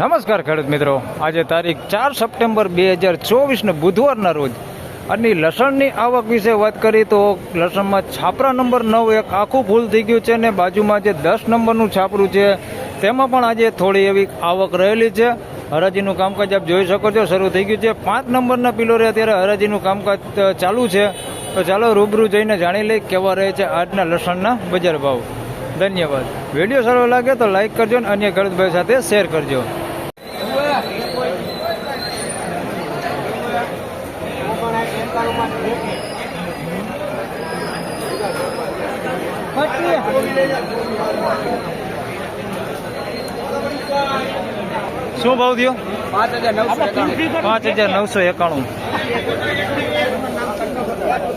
નમસ્કાર ખેડૂત મિત્રો. આજે તારીખ ચાર સપ્ટેમ્બર બે હજાર ચોવીસને બુધવારના રોજ અને લસણની આવક વિશે વાત કરીએ તો લસણમાં છાપરા નંબર નવ એક આખું ફૂલ થઈ ગયું છે ને બાજુમાં જે દસ નંબરનું છાપરું છે, તેમાં પણ આજે થોડી એવી આવક રહેલી છે. હરાજીનું કામકાજ આપ જોઈ શકો છો, શરૂ થઈ ગયું છે. પાંચ નંબરના પિલોરે અત્યારે હરાજીનું કામકાજ ચાલુ છે. તો ચાલો રૂબરૂ જઈને જાણી લઈ કેવા રહે છે આજના લસણના બજાર ભાવ. ધન્યવાદ. વીડિયો સારો લાગે તો લાઈક કરજો અને અન્ય ખેડૂતભાઈ સાથે શેર કરજો. શું ભાવ થયો? પાંચ હજાર નવસો એકાણું. પાંચ હજાર નવસો એકાણું.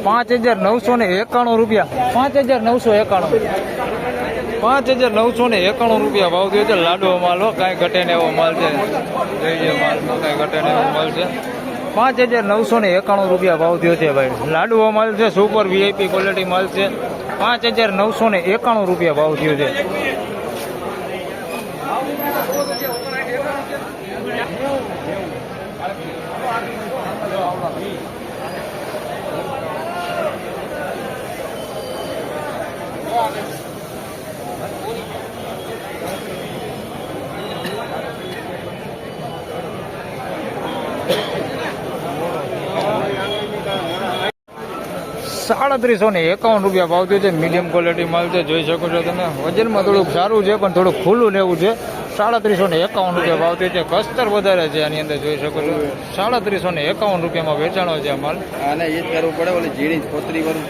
પાંચ હજાર નવસો ને એકાણું રૂપિયા. પાંચ હજાર નવસો એકાણું. પાંચ હજાર નવસો ને એકાણું રૂપિયા ભાવ થયો છે. લાડવો માલ હો કાંઈ ઘટે ને એવો માલ છે. જોઈએ માલમાં કાંઈ ઘટે ને એવો માલ છે. પાંચ હજાર નવસો ને એકાણું રૂપિયા ભાવ થયો છે ભાઈ. લાડુઓ માલ છે સુપર વીઆઈપી ક્વોલિટી માલ છે. પાંચ હજાર નવસો ને એકાણું રૂપિયા ભાવ થયો છે. સાડત્રીસો ને એકાવન રૂપિયા ભાવ થયો છે. મીડિયમ ક્વોલિટી માલ છે જોઈ શકો છો તમે. વજનમાં થોડુંક સારું છે પણ થોડુંક ખુલ્લું લેવું છે. સાડત્રીસો ને એકાવન રૂપિયા ભાવ થયો છે. કસ્તર વધારે છે આની અંદર જોઈ શકો છો. સાડત્રીસો ને એકાવન રૂપિયામાં વેચાણો છે આ માલ. આને એ જ કરવું પડે ઓલી ઝીણી ખોતરી વરું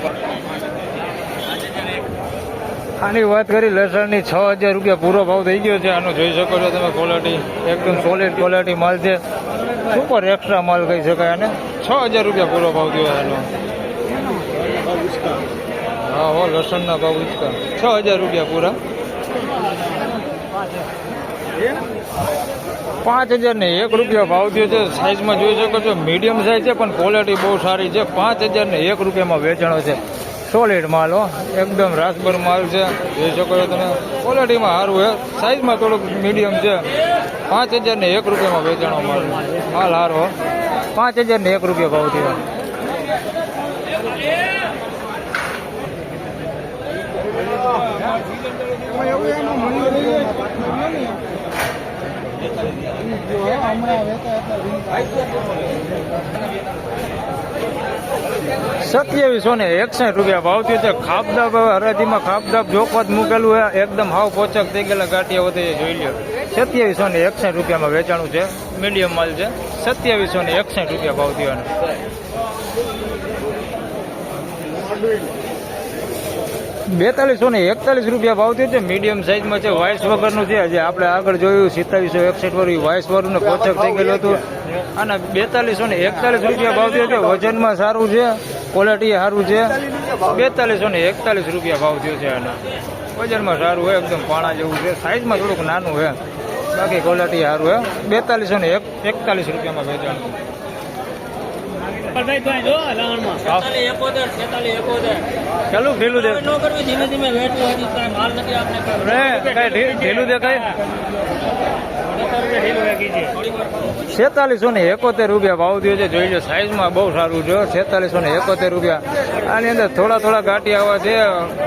આની વાત કરી લસણની છ હજાર રૂપિયા પૂરો ભાવ થઈ ગયો છે. આનો જોઈ શકો છો તમે ક્વોલિટી એકદમ સોલિડ ક્વોલિટી માલ છે. સુપર એક્સ્ટ્રા માલ કહી શકાય અને છ હજાર રૂપિયા પૂરો ભાવ થયો એનો હા, હો, લસણના ભાવ ઉચકા છ હજાર રૂપિયા પૂરા. પાંચ હજાર ને એક રૂપિયા ભાવ થયો છે. સાઈઝમાં જોઈ શકો છો મીડિયમ સાઈઝ છે, પણ ક્વોલિટી બહુ સારી છે. પાંચ હજાર ને એક રૂપિયામાં વેચાણો છે. સોલિડ માલ, હો. એકદમ રાસભર માલ છે. જોઈ શકો છો તમે. ક્વોલિટીમાં સારું છે. સાઈઝમાં થોડુંક મીડિયમ છે. પાંચ હજાર ને એક રૂપિયામાં વેચાણો માલ. માલ સારો. પાંચ હજાર ને એક રૂપિયા ભાવ થયો. સત્યાવીસો ને એકસઠ રૂપિયા ભાવ થયો છે. ખાપદાબ હરાજીમાં ખાપદાબ જોખવત મૂકેલું હોય એકદમ હાવ પોચક થઈ ગયેલા ગાંઠિયા વધે જોઈ લ્યો. સત્યાવીસો ને એકસઠ રૂપિયામાં વેચાણું છે. મીડિયમ માલ છે. સત્યાવીસો ને એકસઠ રૂપિયા ભાવ થયો. બેતાલીસો ને એકતાલીસ રૂપિયા ભાવ થયો છે. મીડિયમ સાઇઝમાં છે. વાઇસ વગરનું છે. જે આપણે આગળ જોયું સિત્તાવીસો એકસઠ વાળું વાઇસ વાળું ને પોચક થઈ ગયેલું હતું. અને બેતાલીસો ને એકતાલીસ રૂપિયા ભાવ થયો છે. વજનમાં સારું છે. ક્વોલિટી સારું છે. બેતાલીસો ને એકતાલીસ રૂપિયા ભાવ થયો છે અને વજનમાં સારું હોય એકદમ પાણા જેવું છે. સાઇઝમાં થોડુંક નાનું છે. બાકી ક્વોલિટી સારું છે. બેતાલીસો ને એક એકતાલીસ રૂપિયામાં વેચાણ. ચાલુ ઢીલું દે ધીમે ધીમે વેચવું હજી કાંઈ માલ નથી આપણે કઈ ઢી- ઢીલું દેખાય? છેતાલીસો ને એકોતેર રૂપિયા ભાવ થયો છે. જોઈ લો સાઈઝમાં બહુ સારું છે છેતાલીસો ને એકોતેર રૂપિયા. આની અંદર થોડા થોડા ગાંઠી આવા છે.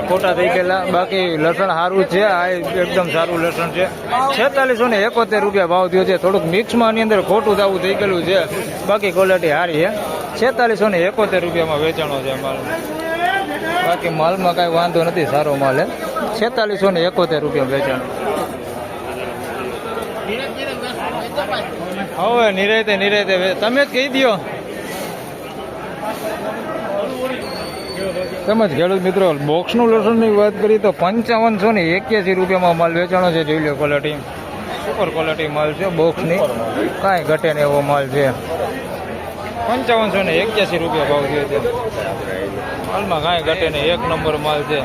ખોટા થઈ ગયેલા. બાકી લસણ સારું છે. આ એકદમ સારું લસણ છે. છેતાલીસો ને એકોતેર રૂપિયા ભાવ થયો છે. થોડુંક મિક્સમાં આની અંદર ખોટું થવું થઈ ગયેલું છે. બાકી ક્વોલિટી સારી છે. છેતાલીસો ને એકોતેર રૂપિયામાં વેચાણો છે માલ બાકી માલમાં કાંઈ વાંધો નથી, સારો માલ હે. છેતાલીસો ને એકોતેર રૂપિયા વેચાણ. હવે નિરાયતે નિરાયતે તમે જ કહી દો તેમજ ખેડૂત મિત્રો બોક્સનું લસણની વાત કરીએ તો પંચાવનસો ને એક્યાસી રૂપિયામાં માલ વેચાણો છે જોઈ લો ક્વોલિટી સુપર ક્વોલિટી માલ છે બોક્સની કાંઈ ઘટે ને એવો માલ છે. પંચાવનસો ને એક્યાસી રૂપિયા ભાવ થયો છે. હાલમાં કાંઈ ઘટે ને એક નંબર માલ છે.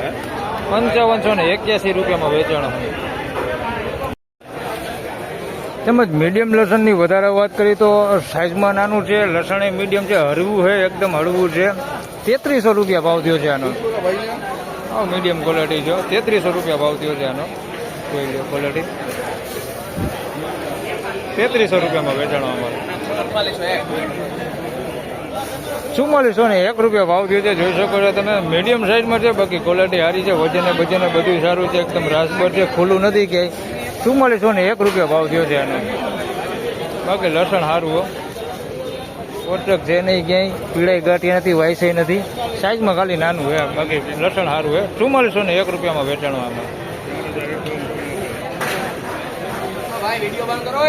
પંચાવનસો ને એક્યાસી રૂપિયામાં વેચાણ તેમજ મીડિયમ લસણની વધારે વાત કરીએ તો સાઇઝમાં નાનું છે, લસણ એ મીડિયમ છે, હળવું છે, એકદમ હળવું છે. તેત્રીસો રૂપિયા ભાવ થયો છે આનો. હા મીડિયમ ક્વોલિટી છે. તેત્રીસો રૂપિયા ભાવ થયો છે આનો. જોઈ લો ક્વોલિટી તેત્રીસો રૂપિયામાં વેચાણો અમારે. ચુમ્માલીસો ને એક રૂપિયા ભાવ થયો છે. જોઈ શકો છો તમે મીડિયમ સાઇઝમાં છે, બાકી ક્વોલિટી સારી છે, વજને વજને બધું સારું છે, એકદમ રાસબર છે, ખુલ્લું નથી કે ચુમ્માલીસો ને એક રૂપિયા ભાવ થયો છે એને બાકી લસણ સારું હો. કોટક છે નહીં ક્યાંય, પીળાઈ ગાંઠી નથી વાયસાઈ નથી. સાઇઝમાં ખાલી નાનું હોય બાકી લસણ સારું હે ચુમ્માલીસો ને એક રૂપિયામાં વેચાણો આમાં. ભાઈ વીડિયો બંધ કરો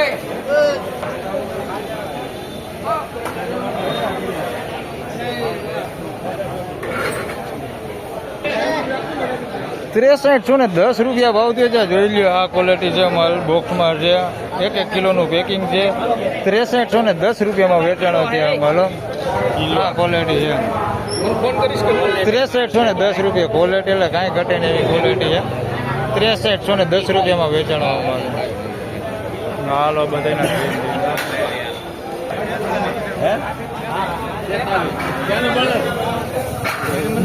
ત્રેસઠ છો ને દસ રૂપિયા ભાવ થયો છે. જોઈ લ્યો, આ ક્વોલિટી છે માલ બોક્સમાં છે. એક એક કિલોનું પેકિંગ છે. ત્રેસઠ છો ને દસ રૂપિયામાં વેચાણો છે આ માલ આ ક્વોલિટી છે. ત્રેસઠ છો ને દસ રૂપિયા ક્વોલિટી એટલે કાંઈ ઘટે નહીં એવી ક્વોલિટી છે. ત્રેસઠ છો ને દસ રૂપિયામાં વેચાણો માલ. હાલો બધાના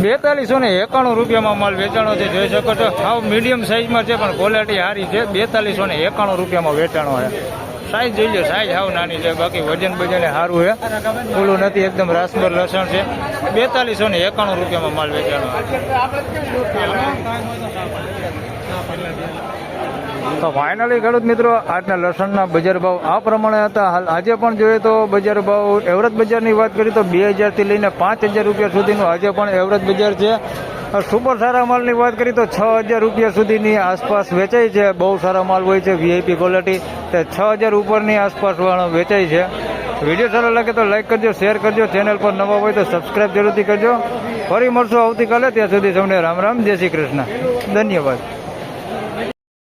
બેતાલીસો ને એકાણું રૂપિયામાં માલ વેચાણો છે, જોઈ શકો છો. હાવ મીડિયમ સાઇઝમાં છે, પણ ક્વોલિટી સારી છે. બેતાલીસો ને એકાણું રૂપિયામાં વેચાણો છે. સાઈઝ જોઈ લો સાઈઝ હાવ નાની છે, બાકી વજન બજન સારું છે. ફૂલું નથી, એકદમ રાસભર લસણ છે. બેતાલીસો ને એકાણું રૂપિયામાં માલ વેચાણો તો ફાઇનલી ખેડૂત મિત્રો, આજના લસણના બજાર ભાવ આ પ્રમાણે હતા. હાલ આજે પણ જોઈએ તો બજાર ભાવ એવરેજ બજારની વાત કરીએ તો બે હજારથી લઈને પાંચ હજાર રૂપિયા સુધીનું આજે પણ એવરેજ બજાર છે. સુપર સારા માલની વાત કરીએ તો છ હજાર રૂપિયા સુધીની આસપાસ વેચાય છે. બહુ સારા માલ હોય છે વીઆઈપી ક્વોલિટી તે છ હજાર ઉપરની આસપાસ વેચાય છે. વીડિયો સારો લાગે તો લાઈક કરજો શેર કરજો. ચેનલ પર નવા હોય તો સબસ્ક્રાઈબ જરૂરથી કરજો. ફરી મળશું આવતીકાલે. ત્યાં સુધી સૌને રામ રામ. જય શ્રી કૃષ્ણ. ધન્યવાદ.